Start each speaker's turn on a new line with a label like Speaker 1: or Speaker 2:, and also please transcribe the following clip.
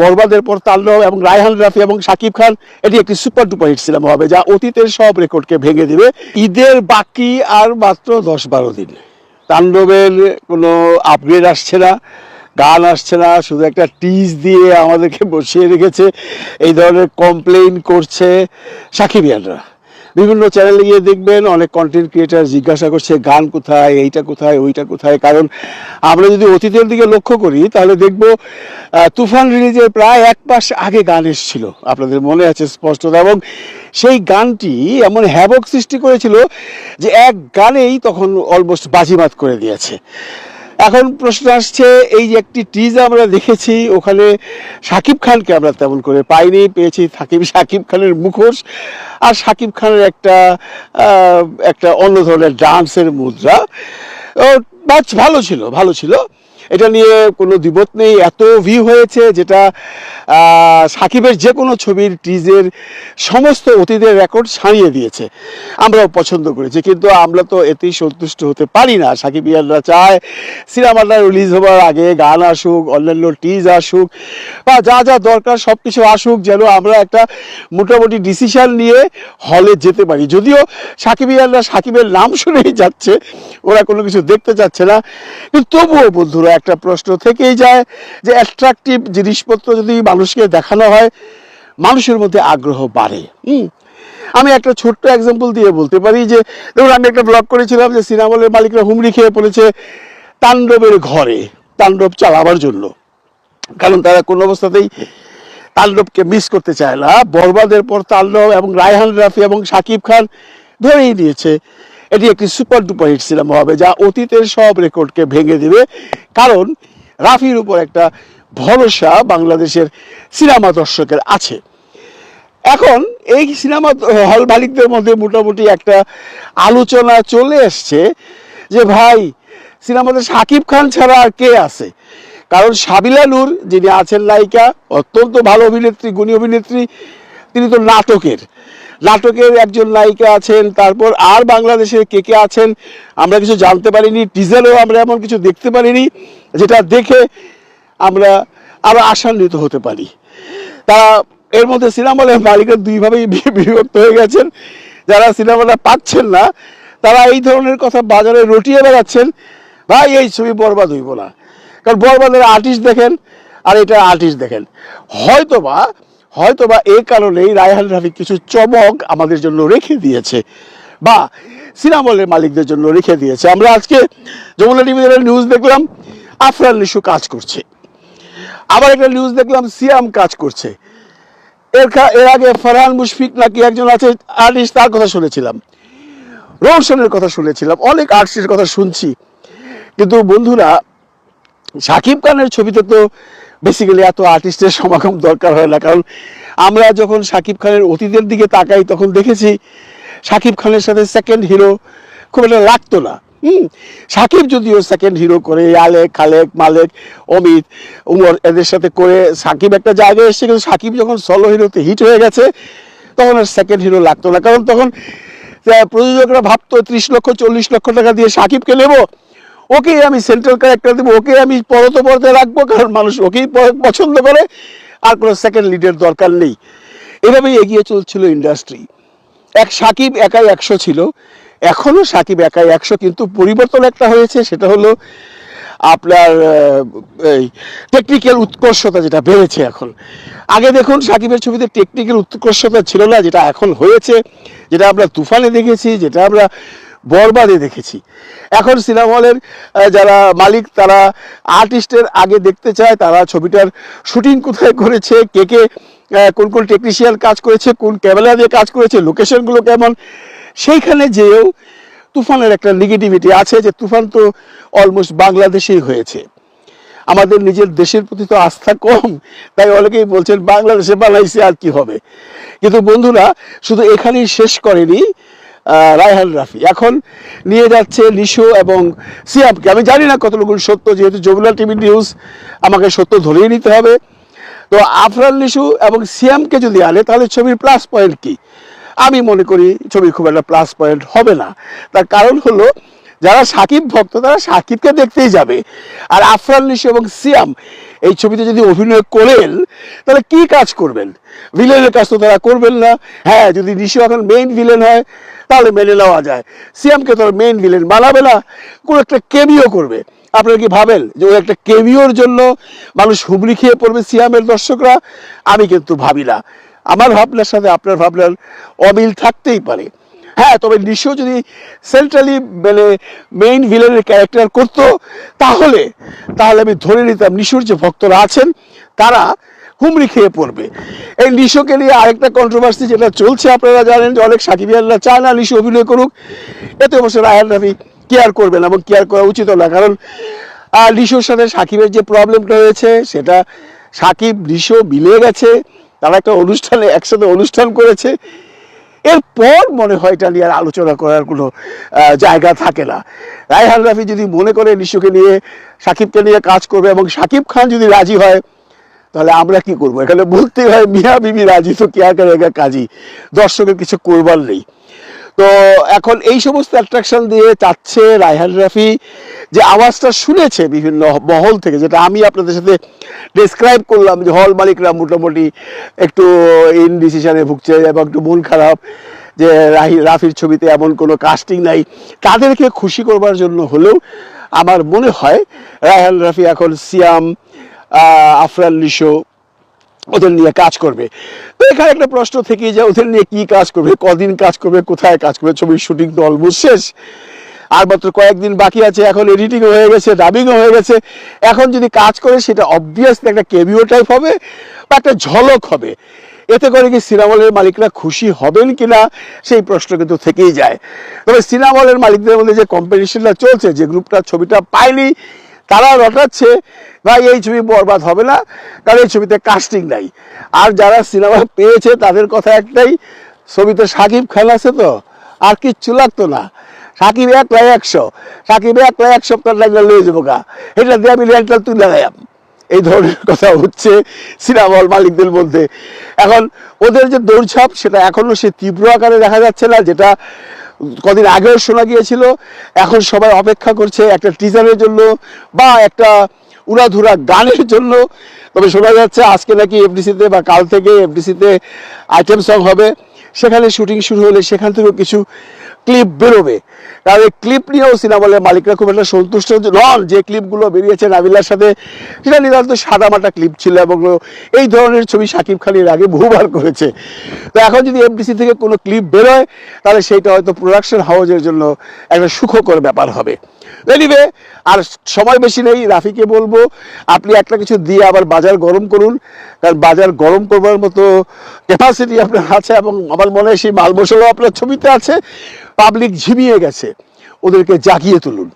Speaker 1: বরবাদের পর তাল্লব এবং রায়হান রাফি এবং সাকিব খান, এটি একটি সুপার ডুপার হিট সিনেমা হবে, যা অতীতের সব রেকর্ডকে ভেঙে দেবে। ঈদের বাকি আর মাত্র দশ বারো দিন। তাণ্ডবের কোনো আপগ্রেড আসছে না, গান আসছে না, শুধু একটা টিজ দিয়ে আমাদেরকে বসিয়ে রেখেছে, এই ধরনের কমপ্লেন করছে সাকিবিয়ানরা। বিভিন্ন চ্যানেলে গিয়ে দেখবেন অনেক কন্টেন্ট ক্রিয়েটার জিজ্ঞাসা করছে, গান কোথায়? এইটা কোথায়? ওইটা কোথায়? কারণ আমরা যদি অতীতের দিকে লক্ষ্য করি, তাহলে দেখব তুফান রিলিজের প্রায় এক মাস আগে গান এসেছিল। আপনাদের মনে আছে স্পষ্টতা। এবং সেই গানটি এমন হ্যাবক সৃষ্টি করেছিল যে এক গানেই তখন অলমোস্ট বাজিমাত করে দিয়েছে। এখন প্রশ্ন আসছে, এই যে একটি টিজ আমরা দেখেছি, ওখানে সাকিব খানকে আমরা তেমন করে পাইনি, পেয়েছি সাকিব সাকিব খানের মুখোশ। আর সাকিব খানের একটা একটা অন্য ধরনের ডান্সের মুদ্রা। বাচ ভালো ছিল ভালো ছিল। এটা নিয়ে কোনো দ্বিমত নেই। এত ভিউ হয়েছে যেটা সাকিবের যে কোনো ছবির টিজের সমস্ত অতীতের রেকর্ড ছাড়িয়ে দিয়েছে। আমরাও পছন্দ করেছি, কিন্তু আমরা তো এতেই সন্তুষ্ট হতে পারি না। সাকিব ইয়ানরা চায় সিনেমাটা রিলিজ হওয়ার আগে গান আসুক, অন্যান্য টিজ আসুক, বা যা যা দরকার সব কিছু আসুক, যেন আমরা একটা মোটামুটি ডিসিশন নিয়ে হলে যেতে পারি। যদিও সাকিব ইয়ানরা সাকিবের নাম শুনেই যাচ্ছে, ওরা কোনো কিছু দেখতে চাচ্ছে না, কিন্তু তবুও বন্ধুরা একটা প্রশ্ন থেকেই যায় যে অ্যাট্রাকটিভ জিনিসপত্র যদি মানুষকে দেখানো হয়, মানুষের মধ্যে আগ্রহ বাড়ে। হুম? আমি একটা ছোট্ট এক্সাম্পল দিয়ে বলতে পারি যে, ধরুন আমি একটা ব্লগ করেছিলাম যে সিনেমা হলের মালিকরা হুমড়ি খেয়ে পড়েছে তাণ্ডবের ঘরে, তাণ্ডব চালাবার জন্য। কারণ তারা কোনো অবস্থাতেই তাণ্ডবকে মিস করতে চায় না। বরবাদের পর তাণ্ডব এবং রায়হান রাফি এবং শাকিব খান ধরেই নিয়েছে। এটি একটি সুপার ডুপার হিট সিনেমা হবে, যা অতীতের সব রেকর্ডকে ভেঙে দেবে। কারণ রাফির উপর একটা ভরসা বাংলাদেশের সিনেমা দর্শকের আছে। এখন এই সিনেমা হল মালিকদের মধ্যে মোটামুটি একটা আলোচনা চলে এসছে যে, ভাই, সিনেমাতে শাকিব খান ছাড়া আর কে আছে? কারণ সাবিলা নূর, যিনি আছেন নায়িকা, অত্যন্ত ভালো অভিনেত্রী, গুণী অভিনেত্রী তিনি তো নাটকের। নাটকের একজন নায়িকা আছেন, তারপর আর বাংলাদেশের কে কে আছেন, আমরা কিছু জানতে পারিনি টিজারেও আমরা এমন কিছু দেখতে পারিনি, যেটা দেখে আমরা আরও আশান্বিত হতে পারি। তারা এর মধ্যে সিনেমা হলের মালিকের দুইভাবেই বিভক্ত হয়ে গেছেন। যারা সিনেমাটা পাচ্ছেন না, তারা এই ধরনের কথা বাজারে রটিয়ে বেড়াচ্ছেন। ভাই, এই ছবি বরবাদ হইব না। কারণ বরবাদের আর্টিস্ট দেখেন, আর এটা আর্টিস্ট দেখেন। হয়তোবা হয়তোবা এই কারণেই রায়হান রাফি কিছু চমক আমাদের জন্য রেখে দিয়েছে বা সিনেমা হলের মালিকদের জন্য রেখে দিয়েছে। আমরা আজকে যমুনা টিভিতে নিউজ দেখলাম, আফরান নিশু কাজ করছে। আবার একটা নিউজ দেখলাম, সিয়াম কাজ করছে। এর এর আগে ফারহান মুশফিক নাকি একজন আছে, আর্টিস্ট, তার কথা শুনেছিলাম। রোশনের কথা শুনেছিলাম, অনেক আর্টিস্টের কথা শুনছি। কিন্তু বন্ধুরা শাকিব খানের ছবিতে তো বেসিক্যালি এত আর্টিস্টের সমাগম দরকার হয় না। কারণ আমরা যখন শাকিব খানের অতীতের দিকে তাকাই, তখন দেখেছি শাকিব খানের সাথে সেকেন্ড হিরো খুব একটা লাগতো না। হুম? সাকিব যদিও সেকেন্ড হিরো করে, আলেক, খালেক, মালেক, অমিত, উমর এদের সাথে করে সাকিব একটা জায়গায় এসেছে, কিন্তু সাকিব যখন সলো হিরোতে হিট হয়ে গেছে, তখন আর সেকেন্ড হিরো লাগতো না। কারণ তখন প্রযোজকরা ভাবতো ত্রিশ লক্ষ, চল্লিশ লক্ষ টাকা দিয়ে সাকিবকে নেব। ওকেই আমি সেন্ট্রাল ক্যারেক্টার দেবো ওকে আমি পরত পরতে রাখব, কারণ মানুষ ওকেই পছন্দ করে, আর কোনো সেকেন্ড লিডের দরকার নেই। এভাবেই এগিয়ে চলছিল ইন্ডাস্ট্রি এক সাকিব একাই একশো ছিল এখনও সাকিব একাই একশো, কিন্তু পরিবর্তন একটা হয়েছে, সেটা হলো আপনার এই টেকনিক্যাল উৎকর্ষতা যেটা বেড়েছে এখন। আগে দেখুন, সাকিবের ছবিতে টেকনিক্যাল উৎকর্ষতা ছিল না, যেটা এখন হয়েছে, যেটা আমরা তুফানে দেখেছি, যেটা আমরা বরবাদে দেখেছি। এখন সিনেমা হলের যারা মালিক, তারা আর্টিস্টের আগে দেখতে চায়, তারা ছবিটার শুটিং কোথায় করেছে, কে কে কোন কোন টেকনিশিয়ান কাজ করেছে, কোন ক্যামেরা দিয়ে কাজ করেছে লোকেশনগুলো কেমন, সেইখানে যেও তুফানের একটা নেগেটিভিটি আছে যে তুফান তো অলমোস্ট বাংলাদেশেই হয়েছে। আমাদের নিজের দেশের প্রতি তো আস্থা কম, তাই অনেকেই বলছেন বাংলাদেশে বানাইছে আর কি হবে। কিন্তু বন্ধুরা, শুধু এখানেই শেষ করেনি রায়হান রাফি। এখন নিয়ে যাচ্ছে লিশো এবং সিয়ামকে আমি জানি না কতটুকু সত্য, যেহেতু যমুনা টিভি নিউজ আমাকে সত্য ধরিয়ে নিতে হবে। তো আফরান লিশু এবং সিয়ামকে যদি আনে, তাহলে ছবির প্লাস পয়েন্ট কি? আমি মনে করি ছবি খুব একটা প্লাস পয়েন্ট হবে না। তার কারণ হলো, যারা সাকিব ভক্ত, তারা সাকিবকে দেখতেই যাবে। আর আফরান লিশু এবং সিয়াম এই ছবিতে যদি অভিনয় করেন, তাহলে কি কাজ করবেন? ভিলেনের কাজ তো তারা করবেন না। হ্যাঁ যদি নিশো এখন মেইন ভিলেন হয়, তাহলে মেনে নেওয়া যায়। সিএমকে তো মেইন ভিলেন বানাবে না। কোনো একটা কেমিও করবে। আপনারা কি ভাবেন যে ওই একটা কেমিওর জন্য মানুষ হুবলি খেয়ে পড়বে সিয়ামের দর্শকরা? আমি কিন্তু ভাবি না। আমার ভাবনার সাথে আপনার ভাবনার অমিল থাকতেই পারে। হ্যাঁ তবে নিশো যদি সেন্ট্রালি মানে মেইন ভিলেনের ক্যারেক্টার করতো, তাহলে তাহলে আমি ধরে নিতাম নিশোর যে ভক্তরা আছেন, তারা হুমড়ি খেয়ে পড়বে। এই নিশোকে নিয়ে আরেকটা কন্ট্রোভার্সি যেটা চলছে, আপনারা জানেন যে অনেক সাকিবিয়ানরা চায় না নিশো অভিনয় করুক। এতে অবশ্য রায়ান রাফি কেয়ার করবেন এবং কেয়ার করা উচিত না, কারণ নিশোর সাথে সাকিবের যে প্রবলেমটা হয়েছে, সেটা সাকিব নিশো মিলে গেছে। তারা একটা অনুষ্ঠানে একসাথে অনুষ্ঠান করেছে। এরপর মনে হয় এটা নিয়ে আর আলোচনা করার কোনো জায়গা থাকে না। রায়হান রাফি যদি মনে করে নিশোকে নিয়ে, সাকিবকে নিয়ে কাজ করবে এবং সাকিব খান যদি রাজি হয়, তাহলে আমরা কি করব? এখানে বলতে হয়, মিয়া বিবি রাজি, তো কেয়ার করেগা কাজী দর্শকের কিছু করবার নেই। তো এখন এই সমস্ত অ্যাট্রাকশন দিয়ে চাচ্ছে রায়হান রাফি। যে আওয়াজটা শুনেছে বিভিন্ন মহল থেকে, যেটা আমি আপনাদের সাথে ডিসক্রাইব করলাম যে হল মালিকরা মোটামুটি একটু ইনডিসিশনে ভুগছে এবং একটু মন খারাপ যে রাহি, রাফির ছবিতে এমন কোনো কাস্টিং নাই। তাদেরকে খুশি করবার জন্য হলেও আমার মনে হয় রায়হান রাফি এখন সিয়াম আফরান নিশো ওদের নিয়ে কাজ করবে। তো এখানে একটা প্রশ্ন থেকে যে ওদের নিয়ে কি কাজ করবে, কদিন কাজ করবে, কোথায় কাজ করবে, ছবির শুটিং তো অলমোস্ট শেষ। আর মাত্র কয়েকদিন বাকি আছে, এখন এডিটিং হয়ে গেছে ডাবিংও হয়ে গেছে। এখন যদি কাজ করে, সেটা অবভিয়াসলি একটা কেবিও টাইপ হবে বা একটা ঝলক হবে। এতে করে কি সিনেমলের মালিকরা খুশি হবেন কিনা, সেই প্রশ্ন কিন্তু থেকেই যায়। তবে সিনেমলের মালিকদের মধ্যে যে কম্পিটিশনটা চলছে, যে গ্রুপটা ছবিটা পায়নি, তারা রটাচ্ছে। ভাই, এই ছবি বরবাদ হবে না, কারণ এই ছবিতে কাস্টিং নাই। আর যারা সিনেমা পেয়েছে, তাদের কথা একটাই, ছবিতে সাকিব খান আছে তো, আর কিচ্ছু লাগতো না। সাকিব এক লাই একশো। সাকিব এক লাই এক সপ্তাহ লাগলে লয়ে যাব গা। এটা দিয়ে আমি রেন্টাল তুলে লাগাইয়াম। এই ধরনের কথা হচ্ছে সিনেমা মালিকদের মধ্যে। এখন ওদের যে দৌড়ঝাঁপ, সেটা এখনও সে তীব্র আকারে দেখা যাচ্ছে না, যেটা কদিন আগেও শোনা গিয়েছিল। এখন সবাই অপেক্ষা করছে একটা টিজারের জন্য বা একটা উড়াধুরা গানের জন্য। তবে শোনা যাচ্ছে আজকে নাকি এফডিসিতে বা কাল থেকে এফডিসিতে আইটেম সং হবে। সেখানে শুটিং শুরু হলে সেখান থেকেও কিছু ক্লিপ বেরোবে। এই ক্লিপ নিয়েও সিনেমালের মালিকরা খুব একটা সন্তুষ্ট নন যে ক্লিপগুলো বেরিয়েছে নাবিলার সাথে, সেটা নিতান্ত সাদামাটা ক্লিপ ছিল এবং এই ধরনের ছবি শাকিব খানের আগে বহুবার করেছে। তো এখন যদি এফডিসি থেকে কোনো ক্লিপ বেরোয়, তাহলে সেইটা হয়তো প্রোডাকশন হাউজের জন্য একটা সুখকর ব্যাপার হবে। এনিওয়ে আর সময় বেশি নেই, রাফিকে বলব, আপনি একটা কিছু দিয়ে আবার বাজার গরম করুন, কারণ বাজার গরম করবার মতো ক্যাপাসিটি আপনার আছে এবং আমার মনে হয় সেই মাল মশলাও আপনার ছবিতে আছে পাবলিক ঝিমিয়ে গেছে। ওদেরকে জাগিয়ে তুলুন।